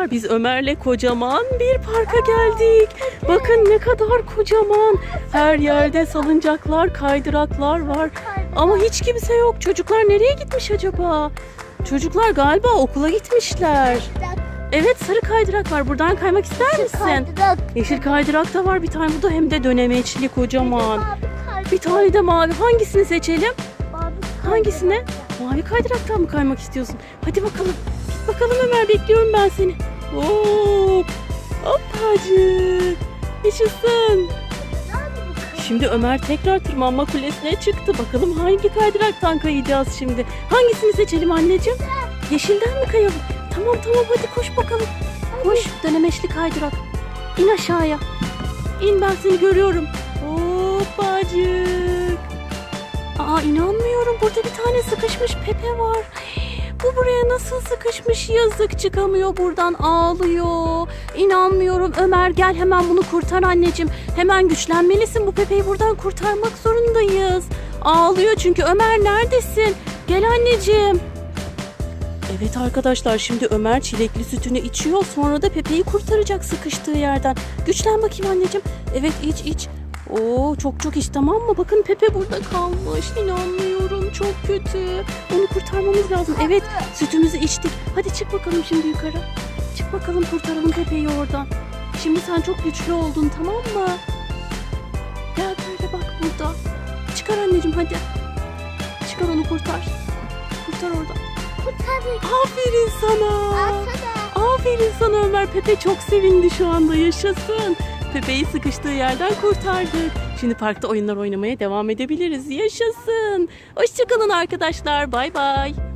Çocuklar biz Ömer'le kocaman bir parka geldik. Bakın ne kadar kocaman. Her yerde salıncaklar, kaydıraklar var. Ama hiç kimse yok. Çocuklar nereye gitmiş acaba? Çocuklar galiba okula gitmişler. Evet sarı kaydırak var. Buradan kaymak ister misin? Yeşil kaydırak da var bir tane. Bu da hem de dönemeçli kocaman. Bir tane de mavi. Hangisini seçelim? Hangisine? Mavi kaydıraktan mı kaymak istiyorsun? Hadi bakalım. Bakalım Ömer bekliyorum ben seni. Oo! Hoppacık. Yaşasın. Şimdi Ömer tekrar tırmanma kulesine çıktı. Bakalım hangi kaydıraktan kayacağız şimdi? Hangisini seçelim anneciğim? Yeşilden mi kayalım? Tamam tamam hadi koş bakalım. Koş dönemeçli kaydırak. İn aşağıya. İn ben seni görüyorum. Hoppacık. Aa inanmıyorum burada bir tane sıkışmış Pepe var. Bu buraya nasıl sıkışmış yazık çıkamıyor buradan ağlıyor. İnanmıyorum Ömer gel hemen bunu kurtar anneciğim. Hemen güçlenmelisin bu Pepe'yi buradan kurtarmak zorundayız. Ağlıyor çünkü Ömer neredesin? Gel anneciğim. Evet arkadaşlar şimdi Ömer çilekli sütünü içiyor sonra da Pepe'yi kurtaracak sıkıştığı yerden. Güçlen bakayım anneciğim. Evet iç iç. Oo çok çok iç tamam mı? Bakın Pepe burada kalmış. İnanmıyorum çok kötü. Onu kurtarmamız lazım. Evet sütümüzü içtik. Hadi çık bakalım şimdi yukarı. Çık bakalım kurtaralım Pepe'yi oradan. Şimdi sen çok güçlü oldun tamam mı? Gel böyle bak burada. Çıkar anneciğim hadi. Çıkar onu kurtar. Kurtar oradan. Kurtardık. Aferin sana. Aferin sana Ömer. Pepe çok sevindi şu anda. Yaşasın. Pepe'yi sıkıştığı yerden kurtardık. Şimdi parkta oyunlar oynamaya devam edebiliriz. Yaşasın. Hoşçakalın arkadaşlar. Bay bay.